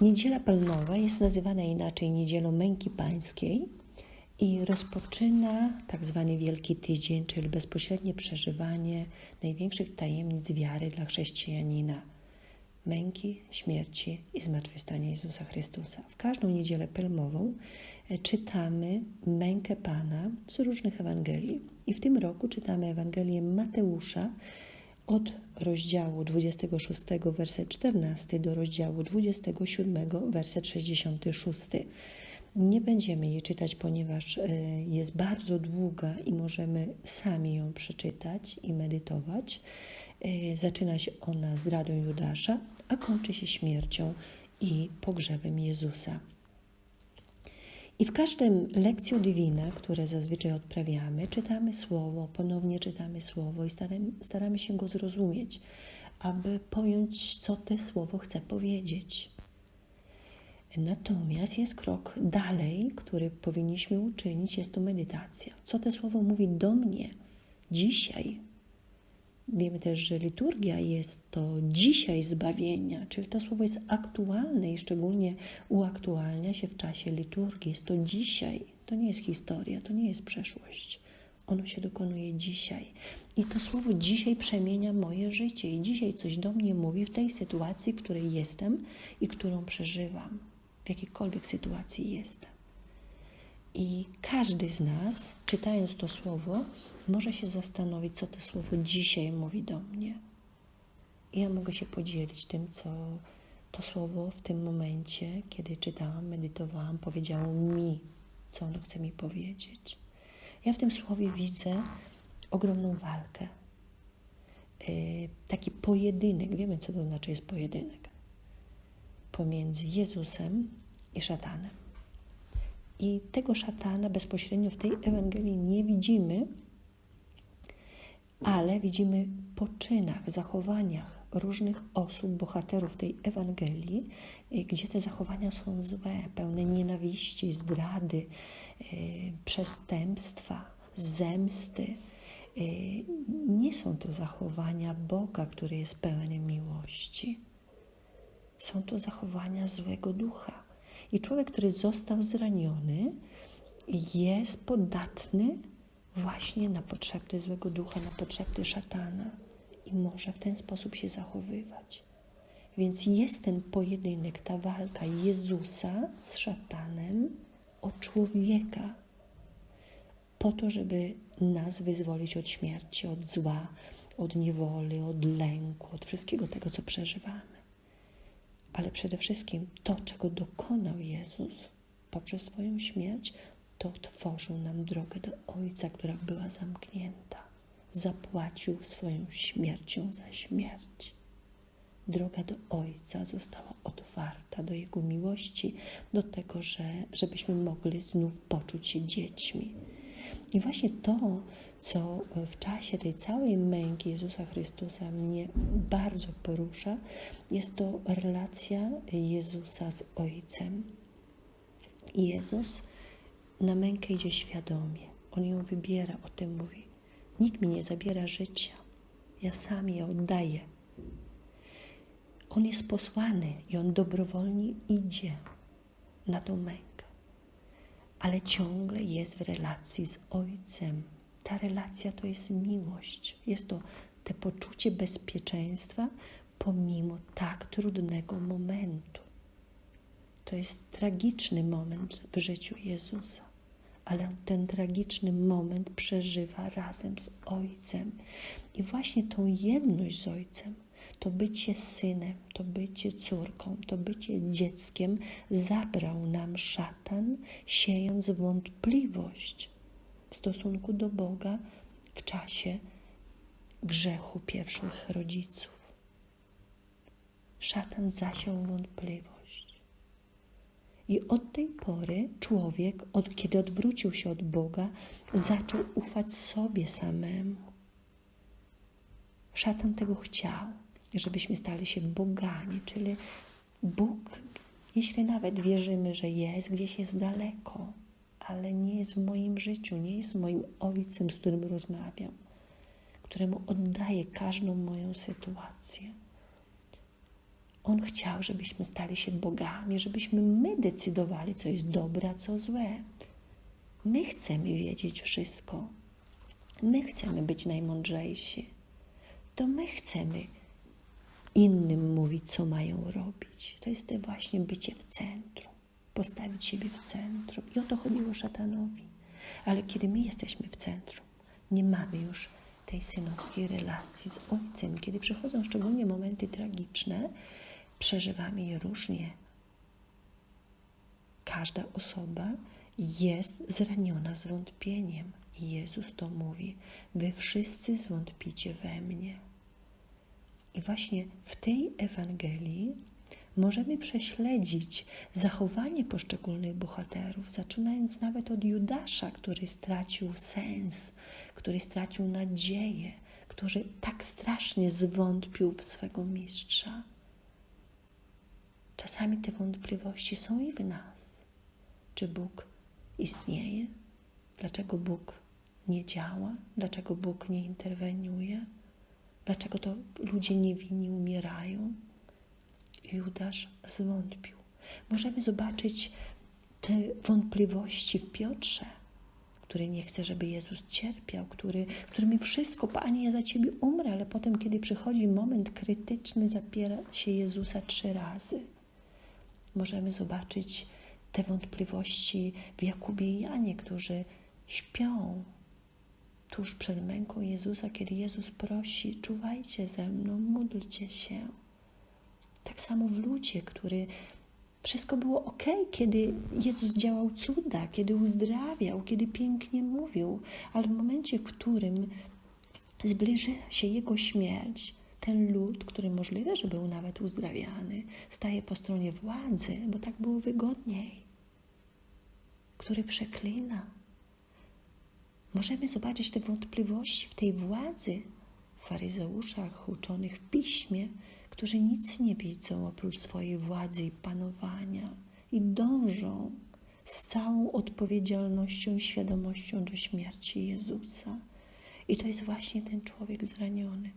Niedziela Palmowa jest nazywana inaczej Niedzielą Męki Pańskiej i rozpoczyna tak zwany Wielki Tydzień, czyli bezpośrednie przeżywanie największych tajemnic wiary dla chrześcijanina męki, śmierci i zmartwychwstania Jezusa Chrystusa. W każdą niedzielę palmową e, czytamy mękę Pana z różnych Ewangelii. I w tym roku czytamy Ewangelię Mateusza od rozdziału 26, werset 14 do rozdziału 27, werset 66. Nie będziemy jej czytać, ponieważ e, jest bardzo długa i możemy sami ją przeczytać i medytować. E, zaczyna się ona zdradą Judasza, a kończy się śmiercią i pogrzebem Jezusa. I w każdym lekcjo divina, które zazwyczaj odprawiamy, czytamy słowo, ponownie czytamy słowo i staramy, staramy się go zrozumieć, aby pojąć, co to słowo chce powiedzieć. Natomiast jest krok dalej, który powinniśmy uczynić, jest to medytacja. Co to słowo mówi do mnie dzisiaj? Wiemy też, że liturgia jest to dzisiaj zbawienia, czyli to słowo jest aktualne i szczególnie uaktualnia się w czasie liturgii. Jest to dzisiaj, to nie jest historia, to nie jest przeszłość. Ono się dokonuje dzisiaj. I to słowo dzisiaj przemienia moje życie i dzisiaj coś do mnie mówi w tej sytuacji, w której jestem i którą przeżywam, w jakiejkolwiek sytuacji jestem. I każdy z nas, czytając to słowo, może się zastanowić, co to słowo dzisiaj mówi do mnie. I ja mogę się podzielić tym, co to słowo w tym momencie, kiedy czytałam, medytowałam, powiedziało mi, co ono chce mi powiedzieć. Ja w tym słowie widzę ogromną walkę. Yy, taki pojedynek, wiemy, co to znaczy jest pojedynek, pomiędzy Jezusem i szatanem. I tego szatana bezpośrednio w tej Ewangelii nie widzimy, ale widzimy po czynach, zachowaniach różnych osób, bohaterów tej Ewangelii, y, gdzie te zachowania są złe, pełne nienawiści, zdrady, yy, przestępstwa, zemsty. Yy, nie są to zachowania Boga, który jest pełen miłości. Są to zachowania złego ducha. I człowiek, który został zraniony, jest podatny właśnie na potrzeby złego ducha, na potrzeby szatana i może w ten sposób się zachowywać. Więc jest ten pojedynek, ta walka Jezusa z szatanem o człowieka, po to, żeby nas wyzwolić od śmierci, od zła, od niewoli, od lęku, od wszystkiego tego, co przeżywamy. Ale przede wszystkim to, czego dokonał Jezus poprzez swoją śmierć, to otworzył nam drogę do Ojca, która była zamknięta. Zapłacił swoją śmiercią za śmierć. Droga do Ojca została otwarta do Jego miłości, do tego, że, żebyśmy mogli znów poczuć się dziećmi. I właśnie to, co w czasie tej całej męki Jezusa Chrystusa mnie bardzo porusza, jest to relacja Jezusa z Ojcem. Jezus na mękę idzie świadomie. On ją wybiera, o tym mówi. Nikt mi nie zabiera życia. Ja sam je oddaję. On jest posłany i on dobrowolnie idzie na tą mękę. Ale ciągle jest w relacji z Ojcem. Ta relacja to jest miłość. Jest to te poczucie bezpieczeństwa pomimo tak trudnego momentu. To jest tragiczny moment w życiu Jezusa ale ten tragiczny moment przeżywa razem z Ojcem. I właśnie tą jedność z Ojcem, to bycie synem, to bycie córką, to bycie dzieckiem zabrał nam szatan, siejąc wątpliwość w stosunku do Boga w czasie grzechu pierwszych rodziców. Szatan zasiał wątpliwość. I od tej pory człowiek, od kiedy odwrócił się od Boga, zaczął ufać sobie samemu. Szatan tego chciał, żebyśmy stali się bogami, czyli Bóg, jeśli nawet wierzymy, że jest, gdzieś jest daleko, ale nie jest w moim życiu, nie jest moim ojcem, z którym rozmawiam, któremu oddaję każdą moją sytuację. On chciał, żebyśmy stali się bogami, żebyśmy my decydowali, co jest dobre, a co złe. My chcemy wiedzieć wszystko. My chcemy być najmądrzejsi. To my chcemy innym mówić, co mają robić. To jest to właśnie bycie w centrum, postawić siebie w centrum. I o to chodziło szatanowi. Ale kiedy my jesteśmy w centrum, nie mamy już tej synowskiej relacji z Ojcem. Kiedy przychodzą szczególnie momenty tragiczne, przeżywamy je różnie. Każda osoba jest zraniona zwątpieniem. I Jezus to mówi: Wy wszyscy zwątpicie we mnie. I właśnie w tej Ewangelii możemy prześledzić zachowanie poszczególnych bohaterów, zaczynając nawet od Judasza, który stracił sens, który stracił nadzieję, który tak strasznie zwątpił w swego mistrza. Czasami te wątpliwości są i w nas. Czy Bóg istnieje? Dlaczego Bóg nie działa? Dlaczego Bóg nie interweniuje? Dlaczego to ludzie niewinni umierają? Judasz zwątpił. Możemy zobaczyć te wątpliwości w Piotrze, który nie chce, żeby Jezus cierpiał, który, który mi wszystko, Panie, ja za Ciebie umrę, ale potem, kiedy przychodzi moment krytyczny, zapiera się Jezusa trzy razy. Możemy zobaczyć te wątpliwości w Jakubie i Janie, którzy śpią tuż przed męką Jezusa, kiedy Jezus prosi: czuwajcie ze mną, módlcie się. Tak samo w ludzie, który wszystko było ok, kiedy Jezus działał cuda, kiedy uzdrawiał, kiedy pięknie mówił, ale w momencie, w którym zbliży się Jego śmierć, ten lud, który możliwe, że był nawet uzdrawiany, staje po stronie władzy, bo tak było wygodniej, który przeklina. Możemy zobaczyć te wątpliwości w tej władzy, w faryzeuszach uczonych w piśmie, którzy nic nie widzą oprócz swojej władzy i panowania i dążą z całą odpowiedzialnością i świadomością do śmierci Jezusa. I to jest właśnie ten człowiek zraniony.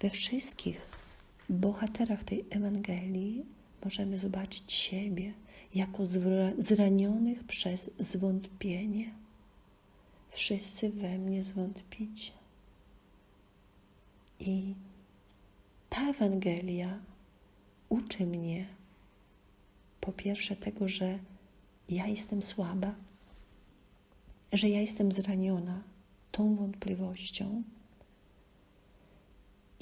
We wszystkich bohaterach tej Ewangelii możemy zobaczyć siebie jako zranionych przez zwątpienie. Wszyscy we mnie zwątpicie. I ta Ewangelia uczy mnie po pierwsze tego, że ja jestem słaba, że ja jestem zraniona tą wątpliwością.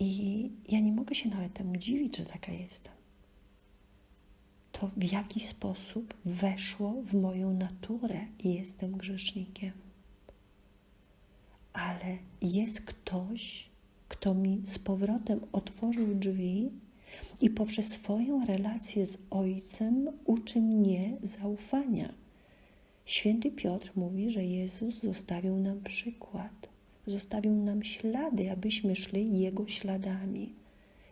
I ja nie mogę się nawet temu dziwić, że taka jestem. To w jaki sposób weszło w moją naturę i jestem grzesznikiem. Ale jest ktoś, kto mi z powrotem otworzył drzwi i poprzez swoją relację z Ojcem uczy mnie zaufania. Święty Piotr mówi, że Jezus zostawił nam przykład, zostawił nam ślady, abyśmy szli Jego śladami.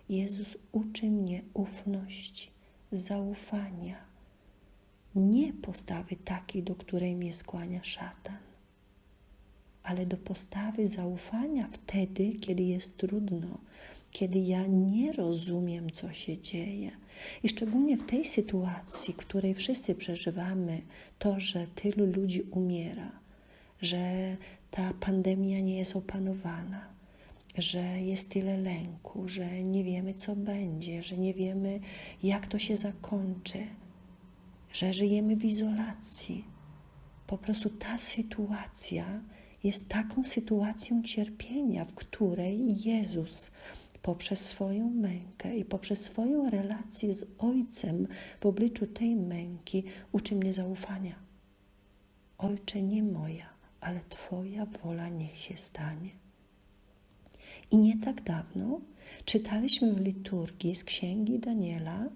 Jezus uczy mnie ufności, zaufania, nie postawy takiej, do której mnie skłania szatan ale do postawy zaufania wtedy, kiedy jest trudno, kiedy ja nie rozumiem, co się dzieje. I szczególnie w tej sytuacji, której wszyscy przeżywamy, to, że tylu ludzi umiera, że ta pandemia nie jest opanowana, że jest tyle lęku, że nie wiemy, co będzie, że nie wiemy, jak to się zakończy, że żyjemy w izolacji. Po prostu ta sytuacja jest taką sytuacją cierpienia, w której Jezus poprzez swoją mękę i poprzez swoją relację z Ojcem w obliczu tej męki uczy mnie zaufania. Ojcze, nie moja, ale Twoja wola niech się stanie. I nie tak dawno czytaliśmy w liturgii z księgi Daniela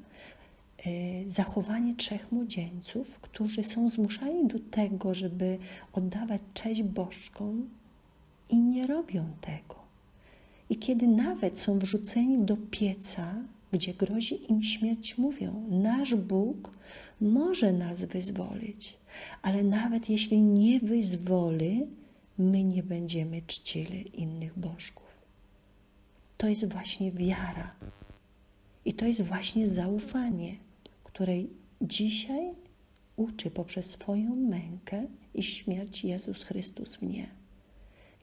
Y, zachowanie trzech młodzieńców, którzy są zmuszani do tego, żeby oddawać cześć bożkom i nie robią tego. I kiedy nawet są wrzuceni do pieca, gdzie grozi im śmierć, mówią: Nasz Bóg może nas wyzwolić, ale nawet jeśli nie wyzwoli, my nie będziemy czcili innych bożków. To jest właśnie wiara I to jest właśnie zaufanie, której dzisiaj uczy poprzez swoją mękę i śmierć Jezus Chrystus mnie.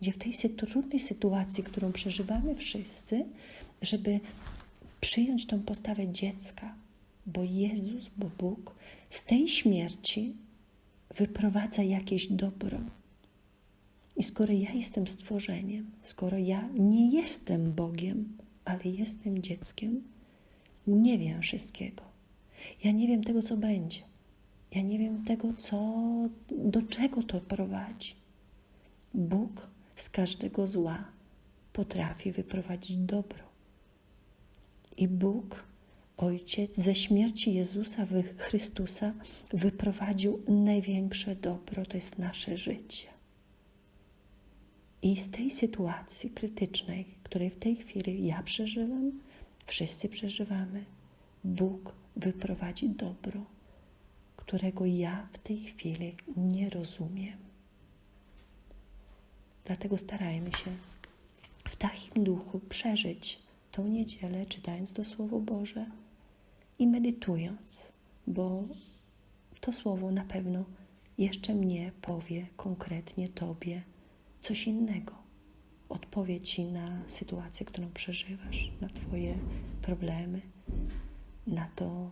Gdzie w tej trudnej sytuacji, którą przeżywamy wszyscy, żeby przyjąć tą postawę dziecka, bo Jezus, bo Bóg z tej śmierci wyprowadza jakieś dobro. I skoro ja jestem stworzeniem, skoro ja nie jestem Bogiem, ale jestem dzieckiem, nie wiem wszystkiego. Ja nie wiem tego, co będzie. Ja nie wiem tego, co, do czego to prowadzi. Bóg z każdego zła potrafi wyprowadzić dobro. I Bóg, Ojciec, ze śmierci Jezusa Chrystusa wyprowadził największe dobro, to jest nasze życie. I z tej sytuacji krytycznej, której w tej chwili ja przeżywam, wszyscy przeżywamy, Bóg wyprowadzi dobro, którego ja w tej chwili nie rozumiem. Dlatego starajmy się w takim duchu przeżyć tą niedzielę, czytając to Słowo Boże i medytując, bo to Słowo na pewno jeszcze mnie powie konkretnie Tobie coś innego. Odpowie Ci na sytuację, którą przeżywasz, na Twoje problemy, na to,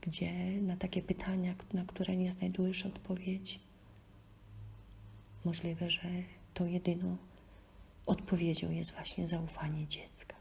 gdzie, na takie pytania, na które nie znajdujesz odpowiedzi. Możliwe, że tą jedyną odpowiedzią jest właśnie zaufanie dziecka.